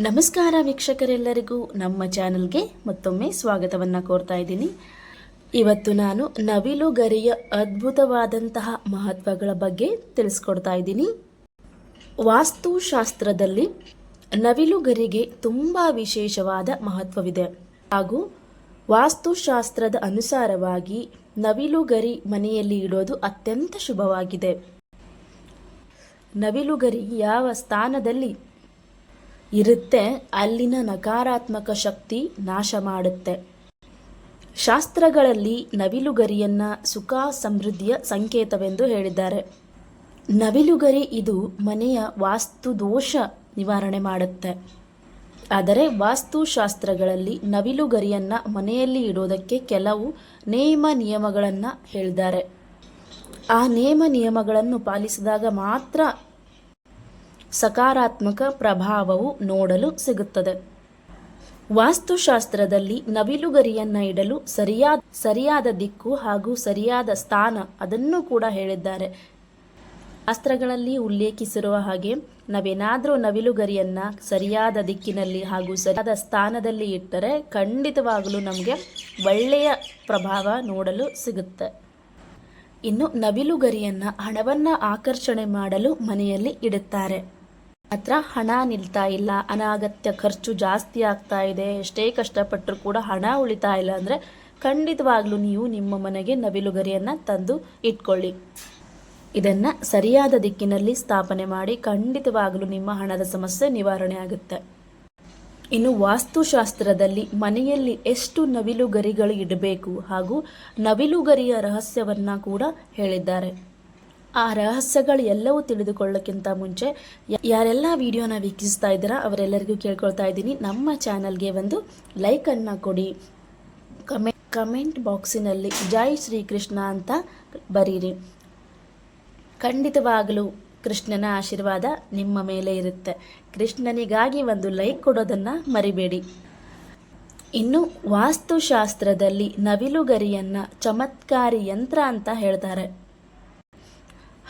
ನಮಸ್ಕಾರ ವೀಕ್ಷಕರೆಲ್ಲರಿಗೂ ನಮ್ಮ ಚಾನಲ್ಗೆ ಮತ್ತೊಮ್ಮೆ ಸ್ವಾಗತವನ್ನು ಕೋರ್ತಾ ಇದ್ದೀನಿ. ಇವತ್ತು ನಾನು ನವಿಲು ಗರಿಯ ಅದ್ಭುತವಾದಂತಹ ಮಹತ್ವಗಳ ಬಗ್ಗೆ ತಿಳಿಸ್ಕೊಡ್ತಾ ಇದ್ದೀನಿ. ವಾಸ್ತುಶಾಸ್ತ್ರದಲ್ಲಿ ನವಿಲುಗರಿಗೆ ತುಂಬ ವಿಶೇಷವಾದ ಮಹತ್ವವಿದೆ. ಹಾಗೂ ವಾಸ್ತುಶಾಸ್ತ್ರದ ಅನುಸಾರವಾಗಿ ನವಿಲುಗರಿ ಮನೆಯಲ್ಲಿ ಇಡೋದು ಅತ್ಯಂತ ಶುಭವಾಗಿದೆ. ನವಿಲುಗರಿ ಯಾವ ಸ್ಥಾನದಲ್ಲಿ ಇರುತ್ತೆ, ಅಲ್ಲಿನ ನಕಾರಾತ್ಮಕ ಶಕ್ತಿ ನಾಶ ಮಾಡುತ್ತೆ ಶಾಸ್ತ್ರಗಳಲ್ಲಿ ನವಿಲುಗರಿಯನ್ನ ಸುಖ ಸಮೃದ್ಧಿಯ ಸಂಕೇತವೆಂದು ಹೇಳಿದ್ದಾರೆ. ನವಿಲುಗರಿ ಇದು ಮನೆಯ ವಾಸ್ತು ದೋಷ ನಿವಾರಣೆ ಮಾಡುತ್ತೆ. ಆದರೆ ವಾಸ್ತುಶಾಸ್ತ್ರಗಳಲ್ಲಿ ನವಿಲುಗರಿಯನ್ನು ಮನೆಯಲ್ಲಿ ಇಡೋದಕ್ಕೆ ಕೆಲವು ನೇಮ ನಿಯಮಗಳನ್ನು ಹೇಳಿದ್ದಾರೆ ಆ ನೇಮ ನಿಯಮಗಳನ್ನು ಪಾಲಿಸಿದಾಗ ಮಾತ್ರ ಸಕಾರಾತ್ಮಕ ಪ್ರಭಾವವು ನೋಡಲು ಸಿಗುತ್ತದೆ. ವಾಸ್ತುಶಾಸ್ತ್ರದಲ್ಲಿ ನವಿಲುಗರಿಯನ್ನ ಇಡಲು ಸರಿಯಾದ ಸರಿಯಾದ ದಿಕ್ಕು ಹಾಗೂ ಸರಿಯಾದ ಸ್ಥಾನ ಅದನ್ನು ಕೂಡ ಹೇಳಿದ್ದಾರೆ. ಶಾಸ್ತ್ರಗಳಲ್ಲಿ ಉಲ್ಲೇಖಿಸಿರುವ ಹಾಗೆ, ನಾವೇನಾದರೂ ನವಿಲುಗರಿಯನ್ನ ಸರಿಯಾದ ದಿಕ್ಕಿನಲ್ಲಿ ಹಾಗೂ ಸರಿಯಾದ ಸ್ಥಾನದಲ್ಲಿ ಇಟ್ಟರೆ ಖಂಡಿತವಾಗಲೂ ನಮಗೆ ಒಳ್ಳೆಯ ಪ್ರಭಾವ ನೋಡಲು ಸಿಗುತ್ತೆ. ಇನ್ನು ನವಿಲುಗರಿಯನ್ನ ಹಣವನ್ನು ಆಕರ್ಷಣೆ ಮಾಡಲು ಮನೆಯಲ್ಲಿ ಇಡುತ್ತಾರೆ. ಮಾತ್ರ ಹಣ ನಿಲ್ತಾ ಇಲ್ಲ, ಅನಾಗತ್ಯ ಖರ್ಚು ಜಾಸ್ತಿ ಆಗ್ತಾ ಇದೆ, ಎಷ್ಟೇ ಕಷ್ಟಪಟ್ಟರು ಕೂಡ ಹಣ ಉಳಿತಾ ಇಲ್ಲ ಅಂದರೆ ಖಂಡಿತವಾಗ್ಲೂ ನೀವು ನಿಮ್ಮ ಮನೆಗೆ ನವಿಲುಗರಿಯನ್ನು ತಂದು ಇಟ್ಕೊಳ್ಳಿ. ಇದನ್ನು ಸರಿಯಾದ ದಿಕ್ಕಿನಲ್ಲಿ ಸ್ಥಾಪನೆ ಮಾಡಿ ಖಂಡಿತವಾಗಲೂ ನಿಮ್ಮ ಹಣದ ಸಮಸ್ಯೆ ನಿವಾರಣೆ ಆಗುತ್ತೆ. ಇನ್ನು ವಾಸ್ತುಶಾಸ್ತ್ರದಲ್ಲಿ ಮನೆಯಲ್ಲಿ ಎಷ್ಟು ನವಿಲುಗರಿಗಳು ಇಡಬೇಕು ಹಾಗೂ ನವಿಲುಗರಿಯ ರಹಸ್ಯವನ್ನ ಕೂಡ ಹೇಳಿದ್ದಾರೆ. ಆ ರಹಸ್ಯಗಳು ಎಲ್ಲವೂ ತಿಳಿದುಕೊಳ್ಳೋಕ್ಕಿಂತ ಮುಂಚೆ ಯಾರೆಲ್ಲ ವಿಡಿಯೋನ ವೀಕ್ಷಿಸ್ತಾ ಇದ್ದೀರಾ ಅವರೆಲ್ಲರಿಗೂ ಕೇಳ್ಕೊಳ್ತಾ ಇದ್ದೀನಿ. ನಮ್ಮ ಚಾನಲ್ಗೆ ಒಂದು ಲೈಕನ್ನು ಕೊಡಿ. ಕಮೆ ಕಮೆಂಟ್ ಬಾಕ್ಸಿನಲ್ಲಿ ಜೈ ಶ್ರೀಕೃಷ್ಣ ಅಂತ ಬರೀರಿ. ಖಂಡಿತವಾಗಲೂ ಕೃಷ್ಣನ ಆಶೀರ್ವಾದ ನಿಮ್ಮ ಮೇಲೆ ಇರುತ್ತೆ. ಕೃಷ್ಣನಿಗಾಗಿ ಒಂದು ಲೈಕ್ ಕೊಡೋದನ್ನು ಮರಿಬೇಡಿ. ಇನ್ನು ವಾಸ್ತುಶಾಸ್ತ್ರದಲ್ಲಿ ನವಿಲುಗರಿಯನ್ನು ಚಮತ್ಕಾರಿ ಯಂತ್ರ ಅಂತ ಹೇಳ್ತಾರೆ.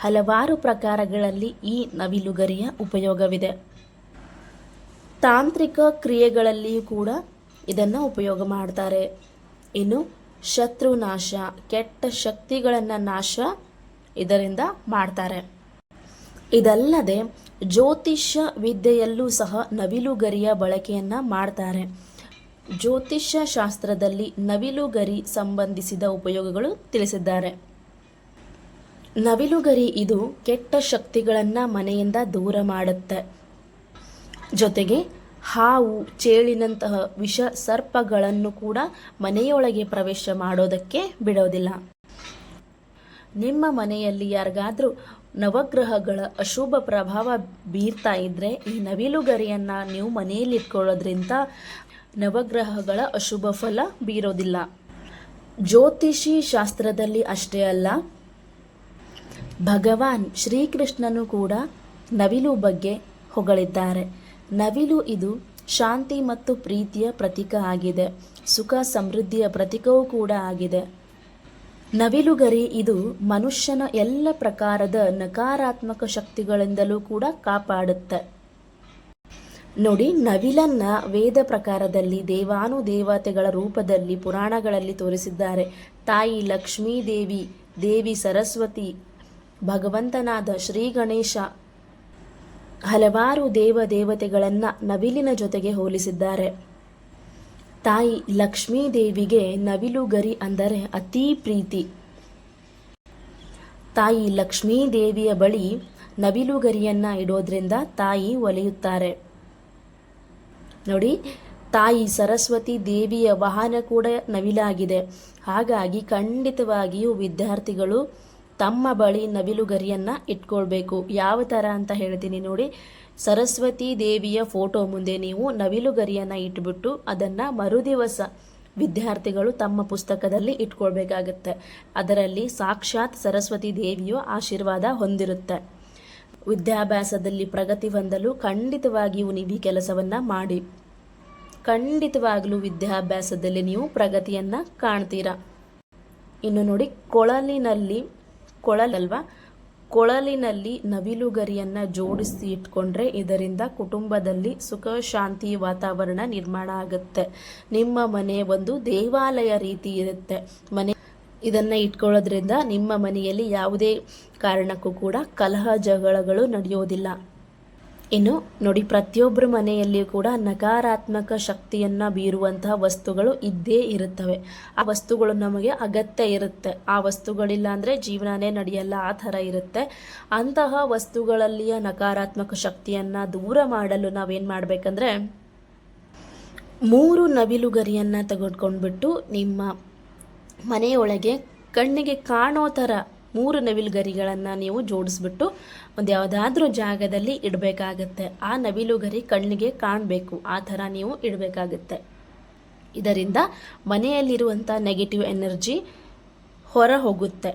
ಹಲವಾರು ಪ್ರಕಾರಗಳಲ್ಲಿ ಈ ನವಿಲುಗರಿಯ ಉಪಯೋಗವಿದೆ. ತಾಂತ್ರಿಕ ಕ್ರಿಯೆಗಳಲ್ಲಿಯೂ ಕೂಡ ಇದನ್ನು ಉಪಯೋಗ ಮಾಡ್ತಾರೆ. ಇನ್ನು ಶತ್ರುನಾಶ, ಕೆಟ್ಟ ಶಕ್ತಿಗಳನ್ನು ನಾಶ ಇದರಿಂದ ಮಾಡ್ತಾರೆ. ಇದಲ್ಲದೆ ಜ್ಯೋತಿಷ್ಯ ವಿದ್ಯೆಯಲ್ಲೂ ಸಹ ನವಿಲುಗರಿಯ ಬಳಕೆಯನ್ನು ಮಾಡ್ತಾರೆ. ಜ್ಯೋತಿಷ್ಯ ಶಾಸ್ತ್ರದಲ್ಲಿ ನವಿಲುಗರಿ ಸಂಬಂಧಿಸಿದ ಉಪಯೋಗಗಳು ತಿಳಿಸಿದ್ದಾರೆ. ನವಿಲುಗರಿ ಇದು ಕೆಟ್ಟ ಶಕ್ತಿಗಳನ್ನು ಮನೆಯಿಂದ ದೂರ ಮಾಡುತ್ತೆ. ಜೊತೆಗೆ ಹಾವು, ಚೇಳಿನಂತಹ ವಿಷ ಸರ್ಪಗಳನ್ನು ಕೂಡ ಮನೆಯೊಳಗೆ ಪ್ರವೇಶ ಮಾಡೋದಕ್ಕೆ ಬಿಡೋದಿಲ್ಲ. ನಿಮ್ಮ ಮನೆಯಲ್ಲಿ ಯಾರಿಗಾದ್ರೂ ನವಗ್ರಹಗಳ ಅಶುಭ ಪ್ರಭಾವ ಬೀರ್ತಾ ಇದ್ದರೆ ಈ ನವಿಲುಗರಿಯನ್ನ ನೀವು ಮನೆಯಲ್ಲಿ ಇಟ್ಕೊಳ್ಳೋದ್ರಿಂದ ನವಗ್ರಹಗಳ ಅಶುಭ ಫಲ ಬೀರೋದಿಲ್ಲ. ಜ್ಯೋತಿಷಿ ಶಾಸ್ತ್ರದಲ್ಲಿ ಅಷ್ಟೇ ಅಲ್ಲ ಭಗವಾನ್ ಶ್ರೀಕೃಷ್ಣನು ಕೂಡ ನವಿಲು ಬಗ್ಗೆ ಹೊಗಳಿದ್ದಾರೆ. ನವಿಲು ಇದು ಶಾಂತಿ ಮತ್ತು ಪ್ರೀತಿಯ ಪ್ರತೀಕ ಆಗಿದೆ. ಸುಖ, ಸಮೃದ್ಧಿಯ ಪ್ರತೀಕವೂ ಕೂಡ ಆಗಿದೆ. ನವಿಲುಗರಿ ಇದು ಮನುಷ್ಯನ ಎಲ್ಲ ಪ್ರಕಾರದ ನಕಾರಾತ್ಮಕ ಶಕ್ತಿಗಳಿಂದಲೂ ಕೂಡ ಕಾಪಾಡುತ್ತೆ. ನೋಡಿ, ನವಿಲನ್ನ ವೇದ ಪ್ರಕಾರದಲ್ಲಿ ದೇವಾನು ದೇವತೆಗಳ ರೂಪದಲ್ಲಿ ಪುರಾಣಗಳಲ್ಲಿ ತೋರಿಸಿದ್ದಾರೆ. ತಾಯಿ ಲಕ್ಷ್ಮೀ ದೇವಿ ದೇವಿ ಸರಸ್ವತಿ ಭಗವಂತನಾದ ಶ್ರೀ ಗಣೇಶ ಹಲವಾರು ದೇವ ದೇವತೆಗಳನ್ನ ನವಿಲಿನ ಜೊತೆಗೆ ಹೋಲಿಸಿದ್ದಾರೆ. ತಾಯಿ ಲಕ್ಷ್ಮೀ ದೇವಿಗೆ ನವಿಲುಗರಿ ಅಂದರೆ ಅತೀ ಪ್ರೀತಿ. ತಾಯಿ ಲಕ್ಷ್ಮೀ ದೇವಿಯ ಬಳಿ ನವಿಲುಗರಿಯನ್ನು ಇಡೋದ್ರಿಂದ ತಾಯಿ ಒಲಿಯುತ್ತಾರೆ. ನೋಡಿ, ತಾಯಿ ಸರಸ್ವತಿ ದೇವಿಯ ವಾಹನ ಕೂಡ ನವಿಲಾಗಿದೆ. ಹಾಗಾಗಿ ಖಂಡಿತವಾಗಿಯೂ ವಿದ್ಯಾರ್ಥಿಗಳು ತಮ್ಮ ಬಳಿ ನವಿಲುಗರಿಯನ್ನ ಇಟ್ಕೊಳ್ಬೇಕು. ಯಾವ ಥರ ಅಂತ ಹೇಳ್ತೀನಿ ನೋಡಿ. ಸರಸ್ವತಿ ದೇವಿಯ ಫೋಟೋ ಮುಂದೆ ನೀವು ನವಿಲುಗರಿಯನ್ನ ಇಟ್ಬಿಟ್ಟು ಅದನ್ನು ಮರುದಿವಸ ವಿದ್ಯಾರ್ಥಿಗಳು ತಮ್ಮ ಪುಸ್ತಕದಲ್ಲಿ ಇಟ್ಕೊಳ್ಬೇಕಾಗತ್ತೆ. ಅದರಲ್ಲಿ ಸಾಕ್ಷಾತ್ ಸರಸ್ವತಿ ದೇವಿಯು ಆಶೀರ್ವಾದ ಹೊಂದಿರುತ್ತೆ. ವಿದ್ಯಾಭ್ಯಾಸದಲ್ಲಿ ಪ್ರಗತಿ ಹೊಂದಲು ಖಂಡಿತವಾಗಿಯೂ ನೀವು ಈ ಕೆಲಸವನ್ನು ಮಾಡಿ. ಖಂಡಿತವಾಗಲೂ ವಿದ್ಯಾಭ್ಯಾಸದಲ್ಲಿ ನೀವು ಪ್ರಗತಿಯನ್ನು ಕಾಣ್ತೀರಾ. ಇನ್ನು ನೋಡಿ, ಕೊಳಲಿನಲ್ಲಿ ಕೊಳಲಲ್ವಾ? ಕೊಳಲಿನಲ್ಲಿ ನವಿಲುಗರಿಯನ್ನು ಜೋಡಿಸಿ ಇಟ್ಕೊಂಡ್ರೆ ಇದರಿಂದ ಕುಟುಂಬದಲ್ಲಿ ಸುಖ, ಶಾಂತಿ ವಾತಾವರಣ ನಿರ್ಮಾಣ ಆಗುತ್ತೆ. ನಿಮ್ಮ ಮನೆ ಒಂದು ದೇವಾಲಯ ರೀತಿ ಇರುತ್ತೆ. ಮನೆ ಇದನ್ನು ಇಟ್ಕೊಳ್ಳೋದ್ರಿಂದ ನಿಮ್ಮ ಮನೆಯಲ್ಲಿ ಯಾವುದೇ ಕಾರಣಕ್ಕೂ ಕೂಡ ಕಲಹ, ಜಗಳಗಳು ನಡೆಯೋದಿಲ್ಲ. ಇನ್ನು ನೋಡಿ, ಪ್ರತಿಯೊಬ್ಬರ ಮನೆಯಲ್ಲಿಯೂ ಕೂಡ ನಕಾರಾತ್ಮಕ ಶಕ್ತಿಯನ್ನು ಬೀರುವಂತಹ ವಸ್ತುಗಳು ಇದ್ದೇ ಇರುತ್ತವೆ. ಆ ವಸ್ತುಗಳು ನಮಗೆ ಅಗತ್ಯ ಇರುತ್ತೆ. ಆ ವಸ್ತುಗಳಿಲ್ಲ ಅಂದರೆ ಜೀವನನೇ ನಡೆಯಲ್ಲ, ಆ ಥರ ಇರುತ್ತೆ. ಅಂತಹ ವಸ್ತುಗಳಲ್ಲಿಯ ನಕಾರಾತ್ಮಕ ಶಕ್ತಿಯನ್ನು ದೂರ ಮಾಡಲು ನಾವೇನು ಮಾಡಬೇಕಂದ್ರೆ, ಮೂರು ನವಿಲುಗರಿಯನ್ನು ತೆಗೆದುಕೊಂಡ್ಬಿಟ್ಟು ನಿಮ್ಮ ಮನೆಯೊಳಗೆ ಕಣ್ಣಿಗೆ ಕಾಣೋ ಥರ ಮೂರು ನವಿಲುಗರಿಗಳನ್ನು ನೀವು ಜೋಡಿಸ್ಬಿಟ್ಟು ಒಂದು ಯಾವುದಾದ್ರೂ ಜಾಗದಲ್ಲಿ ಇಡಬೇಕಾಗತ್ತೆ. ಆ ನವಿಲು ಗರಿ ಕಣ್ಣಿಗೆ ಕಾಣಬೇಕು. ಆ ಥರ ನೀವು ಇಡಬೇಕಾಗತ್ತೆ. ಇದರಿಂದ ಮನೆಯಲ್ಲಿರುವಂಥ ನೆಗೆಟಿವ್ ಎನರ್ಜಿ ಹೊರ ಹೋಗುತ್ತೆ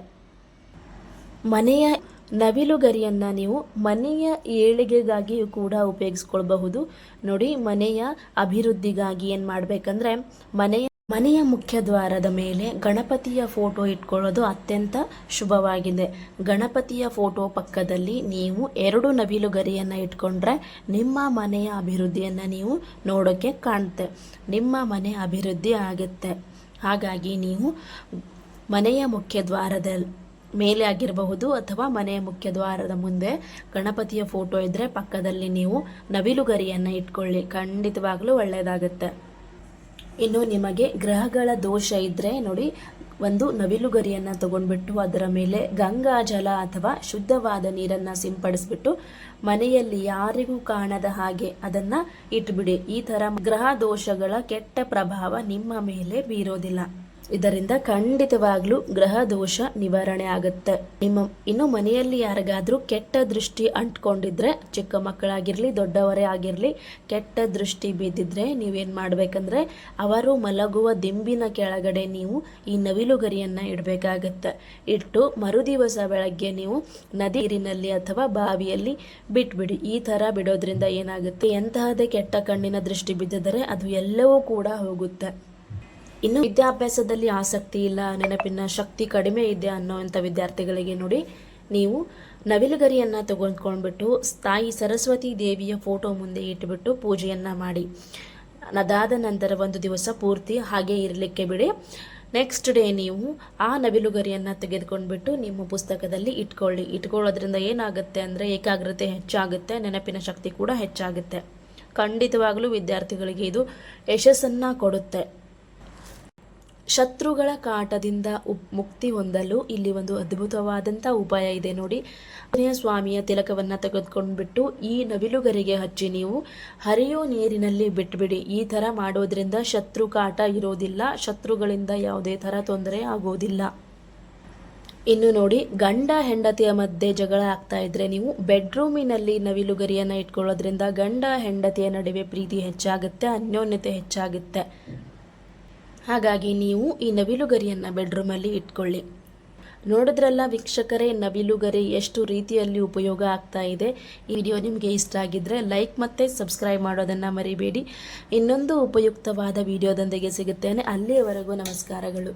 ಮನೆಯ ನವಿಲು ಗರಿಯನ್ನ ನೀವು ಮನೆಯ ಏಳಿಗೆಗಾಗಿಯೂ ಕೂಡ ಉಪಯೋಗಿಸ್ಕೊಳ್ಬಹುದು. ನೋಡಿ ಮನೆಯ ಅಭಿವೃದ್ಧಿಗಾಗಿ ಏನು ಮಾಡಬೇಕಂದ್ರೆ ಮನೆಯ ಮನೆಯ ಮುಖ್ಯ ದ್ವಾರದ ಮೇಲೆ ಗಣಪತಿಯ ಫೋಟೋ ಇಟ್ಕೊಳ್ಳೋದು ಅತ್ಯಂತ ಶುಭವಾಗಿದೆ. ಗಣಪತಿಯ ಫೋಟೋ ಪಕ್ಕದಲ್ಲಿ ನೀವು ಎರಡು ನವಿಲು ನವಿಲುಗರಿಯನ್ನು ಇಟ್ಕೊಂಡ್ರೆ ನಿಮ್ಮ ಮನೆಯ ಅಭಿವೃದ್ಧಿಯನ್ನು ನೀವು ನೋಡೋಕ್ಕೆ ಕಾಣುತ್ತೆ. ನಿಮ್ಮ ಮನೆ ಅಭಿವೃದ್ಧಿ ಆಗುತ್ತೆ. ಹಾಗಾಗಿ ನೀವು ಮನೆಯ ಮುಖ್ಯ ದ್ವಾರದ ಮೇಲೆ ಆಗಿರಬಹುದು ಅಥವಾ ಮನೆಯ ಮುಖ್ಯ ದ್ವಾರದ ಮುಂದೆ ಗಣಪತಿಯ ಫೋಟೋ ಇದ್ದರೆ ಪಕ್ಕದಲ್ಲಿ ನೀವು ನವಿಲುಗರಿಯನ್ನು ಇಟ್ಕೊಳ್ಳಿ. ಖಂಡಿತವಾಗಲೂ ಒಳ್ಳೆಯದಾಗುತ್ತೆ. ಇನ್ನು ನಿಮಗೆ ಗ್ರಹಗಳ ದೋಷ ಇದ್ದರೆ ನೋಡಿ, ಒಂದು ನವಿಲು ನವಿಲುಗರಿಯನ್ನು ತಗೊಂಡ್ಬಿಟ್ಟು ಅದರ ಮೇಲೆ ಗಂಗಾ ಜಲ ಅಥವಾ ಶುದ್ಧವಾದ ನೀರನ್ನು ಸಿಂಪಡಿಸ್ಬಿಟ್ಟು ಮನೆಯಲ್ಲಿ ಯಾರಿಗೂ ಕಾಣದ ಹಾಗೆ ಅದನ್ನು ಇಟ್ಬಿಡಿ. ಈ ಥರ ಗ್ರಹ ದೋಷಗಳ ಕೆಟ್ಟ ಪ್ರಭಾವ ನಿಮ್ಮ ಮೇಲೆ ಬೀರೋದಿಲ್ಲ. ಇದರಿಂದ ಖಂಡಿತವಾಗ್ಲೂ ಗ್ರಹ ದೋಷ ನಿವಾರಣೆ ಆಗುತ್ತೆ. ನಿಮ್ಮ, ಇನ್ನು ಮನೆಯಲ್ಲಿ ಯಾರಿಗಾದ್ರೂ ಕೆಟ್ಟ ದೃಷ್ಟಿ ಅಂಟ್ಕೊಂಡಿದ್ರೆ, ಚಿಕ್ಕ ಮಕ್ಕಳಾಗಿರ್ಲಿ, ದೊಡ್ಡವರೇ ಆಗಿರ್ಲಿ, ಕೆಟ್ಟ ದೃಷ್ಟಿ ಬಿದ್ದಿದ್ರೆ ನೀವೇನ್ ಮಾಡ್ಬೇಕಂದ್ರೆ, ಅವರು ಮಲಗುವ ದಿಂಬಿನ ಕೆಳಗಡೆ ನೀವು ಈ ನವಿಲುಗರಿಯನ್ನ ಇಡಬೇಕಾಗತ್ತೆ. ಇಟ್ಟು ಮರುದಿವಸ ಬೆಳಗ್ಗೆ ನೀವು ನದಿ ಅಥವಾ ಬಾವಿಯಲ್ಲಿ ಬಿಟ್ಬಿಡಿ. ಈ ತರ ಬಿಡೋದ್ರಿಂದ ಏನಾಗುತ್ತೆ? ಎಂತಹದೇ ಕೆಟ್ಟ ಕಣ್ಣಿನ ದೃಷ್ಟಿ ಬಿದ್ದಿದ್ದರೆ ಅದು ಎಲ್ಲವೂ ಕೂಡ ಹೋಗುತ್ತೆ. ಇನ್ನು ವಿದ್ಯಾಭ್ಯಾಸದಲ್ಲಿ ಆಸಕ್ತಿ ಇಲ್ಲ, ನೆನಪಿನ ಶಕ್ತಿ ಕಡಿಮೆ ಇದೆ ಅನ್ನೋವಂಥ ವಿದ್ಯಾರ್ಥಿಗಳಿಗೆ ನೋಡಿ ನೀವು ನವಿಲುಗರಿಯನ್ನು ತಗೊಂಡ್ಕೊಂಡ್ಬಿಟ್ಟು ತಾಯಿ ಸರಸ್ವತಿ ದೇವಿಯ ಫೋಟೋ ಮುಂದೆ ಇಟ್ಬಿಟ್ಟು ಪೂಜೆಯನ್ನು ಮಾಡಿ. ಅದಾದ ನಂತರ ಒಂದು ದಿವಸ ಪೂರ್ತಿ ಹಾಗೆ ಇರಲಿಕ್ಕೆ ಬಿಡಿ. ನೆಕ್ಸ್ಟ್ ಡೇ ನೀವು ಆ ನವಿಲುಗರಿಯನ್ನು ತೆಗೆದುಕೊಂಡ್ಬಿಟ್ಟು ನಿಮ್ಮ ಪುಸ್ತಕದಲ್ಲಿ ಇಟ್ಕೊಳ್ಳಿ. ಇಟ್ಕೊಳ್ಳೋದ್ರಿಂದ ಏನಾಗುತ್ತೆ ಅಂದರೆ ಏಕಾಗ್ರತೆ ಹೆಚ್ಚಾಗುತ್ತೆ, ನೆನಪಿನ ಶಕ್ತಿ ಕೂಡ ಹೆಚ್ಚಾಗುತ್ತೆ. ಖಂಡಿತವಾಗಲೂ ವಿದ್ಯಾರ್ಥಿಗಳಿಗೆ ಇದು ಯಶಸ್ಸನ್ನು ಕೊಡುತ್ತೆ. ಶತ್ರುಗಳ ಕಾಟದಿಂದ ಮುಕ್ತಿ ಹೊಂದಲು ಇಲ್ಲಿ ಒಂದು ಅದ್ಭುತವಾದಂಥ ಉಪಾಯ ಇದೆ ನೋಡಿ. ಆಂಜನೇಯ ಸ್ವಾಮಿಯ ತಿಲಕವನ್ನು ತೆಗೆದುಕೊಂಡ್ಬಿಟ್ಟು ಈ ನವಿಲುಗರಿಗೆ ಹಚ್ಚಿ ನೀವು ಹರಿಯೋ ನೀರಿನಲ್ಲಿ ಬಿಟ್ಬಿಡಿ. ಈ ಥರ ಮಾಡೋದ್ರಿಂದ ಶತ್ರು ಕಾಟ ಇರೋದಿಲ್ಲ, ಶತ್ರುಗಳಿಂದ ಯಾವುದೇ ಥರ ತೊಂದರೆ ಆಗೋದಿಲ್ಲ. ಇನ್ನು ನೋಡಿ, ಗಂಡ ಹೆಂಡತಿಯ ಮಧ್ಯೆ ಜಗಳ ಆಗ್ತಾ ಇದ್ರೆ ನೀವು ಬೆಡ್ರೂಮಿನಲ್ಲಿ ನವಿಲುಗರಿಯನ್ನು ಇಟ್ಕೊಳ್ಳೋದ್ರಿಂದ ಗಂಡ ಹೆಂಡತಿಯ ನಡುವೆ ಪ್ರೀತಿ ಹೆಚ್ಚಾಗುತ್ತೆ, ಅನ್ಯೋನ್ಯತೆ ಹೆಚ್ಚಾಗುತ್ತೆ. ಹಾಗಾಗಿ ನೀವು ಈ ನವಿಲುಗರಿಯನ್ನು ಬೆಡ್ರೂಮಲ್ಲಿ ಇಟ್ಕೊಳ್ಳಿ. ನೋಡಿದ್ರಲ್ಲ ವೀಕ್ಷಕರೇ, ನವಿಲುಗರಿ ಎಷ್ಟು ರೀತಿಯಲ್ಲಿ ಉಪಯೋಗ ಆಗ್ತಾ ಇದೆ. ಈ ವಿಡಿಯೋ ನಿಮಗೆ ಇಷ್ಟ ಆಗಿದ್ದರೆ ಲೈಕ್ ಮತ್ತು ಸಬ್ಸ್ಕ್ರೈಬ್ ಮಾಡೋದನ್ನು ಮರಿಬೇಡಿ. ಇನ್ನೊಂದು ಉಪಯುಕ್ತವಾದ ವಿಡಿಯೋದೊಂದಿಗೆ ಸಿಗುತ್ತೇನೆ. ಅಲ್ಲಿಯವರೆಗೂ ನಮಸ್ಕಾರಗಳು.